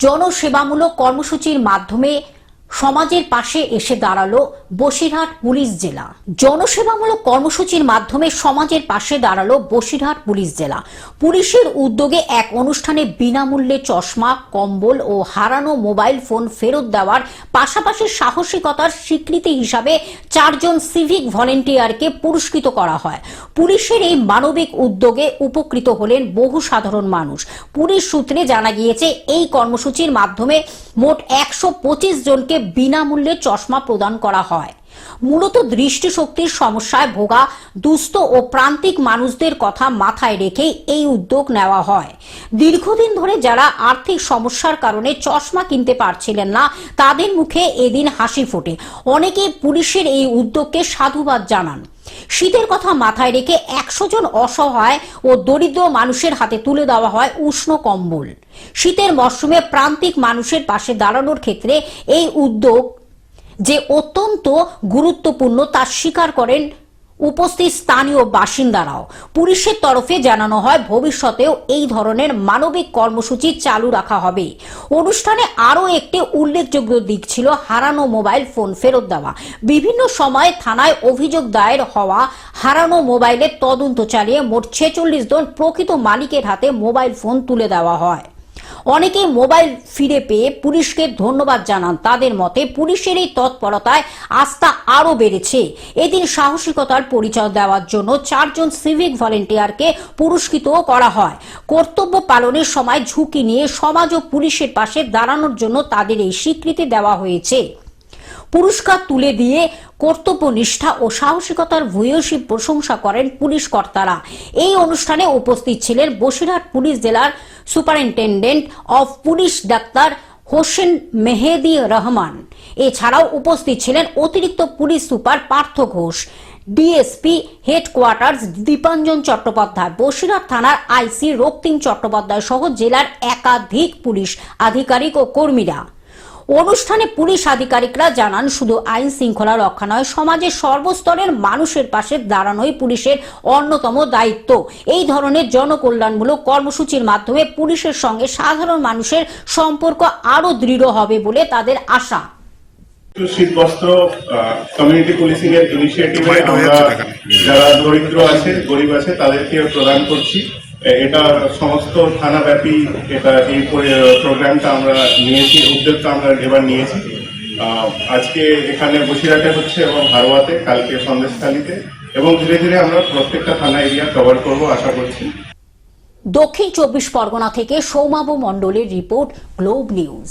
জনসেবামূলক কর্মসূচির মাধ্যমে সমাজের পাশে এসে দাঁড়াল বসিরহাট পুলিশ জেলা। জনসেবামূলক কর্মসূচির মাধ্যমে সমাজের পাশে দাঁড়াল বসিরহাট পুলিশ জেলা। পুলিশের উদ্যোগে এক অনুষ্ঠানে বিনামূল্যে চশমা, কম্বল ও হারানো মোবাইল ফোন ফেরত দেওয়ার পাশাপাশি সাহসিকতার স্বীকৃতি হিসাবে চারজন সিভিক ভলেন্টিয়ারকে পুরস্কৃত করা হয়। পুলিশের এই মানবিক উদ্যোগে উপকৃত হলেন বহু সাধারণ মানুষ। পুলিশ সূত্রে জানা গিয়েছে, এই কর্মসূচির মাধ্যমে মোট একশো পঁচিশ জনকে বিনামূল্যে চশমা প্রদান করা হয়। মূলত দৃষ্টিশক্তির সমস্যায় ভোগা দুস্থ ও প্রান্তিক মানুষদের কথা মাথায় রেখে এই উদ্যোগ নেওয়া হয়। দীর্ঘদিন ধরে যারা আর্থিক সমস্যার কারণে চশমা কিনতে পারছিলেন না, তাদের মুখে এদিন হাসি ফোটে। অনেকে পুলিশের এই উদ্যোগকে সাধুবাদ জানান। শীতের কথা মাথায় রেখে একশো জন অসহায় ও দরিদ্র মানুষের হাতে তুলে দেওয়া হয় উষ্ণ কম্বল। শীতের মরশুমে প্রান্তিক মানুষের পাশে দাঁড়ানোর ক্ষেত্রে এই উদ্যোগ যে অত্যন্ত গুরুত্বপূর্ণ, তা স্বীকার করেন উপস্থিত স্থানীয় বাসিন্দারাও পুলিশের তরফে জানানো হয়, ভবিষ্যতেও এই ধরনের মানবিক কর্মসূচি চালু রাখা হবে। অনুষ্ঠানে আরও একটি উল্লেখযোগ্য দিক ছিল হারানো মোবাইল ফোন ফেরত দেওয়া। বিভিন্ন সময় থানায় অভিযোগ দায়ের হওয়া হারানো মোবাইলের তদন্ত চালিয়ে মোট ছেচল্লিশ জন প্রকৃত মালিকের হাতে মোবাইল ফোন তুলে দেওয়া হয়। অনেকেই মোবাইল ফিরে পেয়ে পুলিশকে ধন্যবাদ জানান। তাদের মতে, পুলিশের এই তৎপরতায় আস্থা আরও বেড়েছে। এদিন সাহসিকতার পরিচয় দেওয়ার জন্য চারজন সিভিক ভলেন্টিয়ারকে পুরস্কৃতও করা হয়। কর্তব্য পালনের সময় ঝুঁকি নিয়ে সমাজ ও পুলিশের পাশে দাঁড়ানোর জন্য তাদের এই স্বীকৃতি দেওয়া হয়েছে। পুরস্কার তুলে দিয়ে কর্তব্যনিষ্ঠা ও সাহসিকতার ভূয়সী প্রশংসা করেন পুলিশ কর্তারা। এই অনুষ্ঠানে উপস্থিত ছিলেন বসিরহাট পুলিশ জেলার superintendent of police doctor Hossain Mehedi Rahman. এছাড়াও উপস্থিত ছিলেন অতিরিক্ত police super Partha Ghosh, DSP headquarters Dipanjan Chattopadhyay, Basirhat থানার আইসি রক্তিম চট্টোপাধ্যায় সহ জেলার একাধিক পুলিশ আধিকারিক ও কর্মীরা। অনুষ্ঠানে পুলিশ আধিকারিকরা জানান শুধু আইন শৃঙ্খলা রক্ষা নয় সমাজের সর্বস্তরের মানুষের পাশে দাঁড়ানোই পুলিশের অন্যতম দায়িত্ব। এই ধরনের জনকল্যাণমূলক কর্মসূচির মাধ্যমে পুলিশের সঙ্গে সাধারণ মানুষের সম্পর্ক আরও দৃঢ় হবে বলে তাদের আশা। শীত বস্ত্র কমিউনিটি পুলিশিং এর ইনিশিয়েটিভে আমরা যারা দরিদ্র আছে গরিব আছে তাদেরকে প্রদান করছি। এটা সমস্ত থানাব্যাপী এটা এই প্রোগ্রামটা আমরা নিয়েছি, উদ্যোগটা আমরা এবার নিয়েছি। আজকে এখানে বসিরহাটে হচ্ছে এবং হারোয়াতে, কালকে সন্দেশখালীতে, এবং ধীরে ধীরে আমরা প্রত্যেকটা থানা এরিয়া কভার করব, আশা করছি। দক্ষিণ চব্বিশ পরগনা থেকে সৌমাবু মণ্ডলের রিপোর্ট, গ্লোব নিউজ।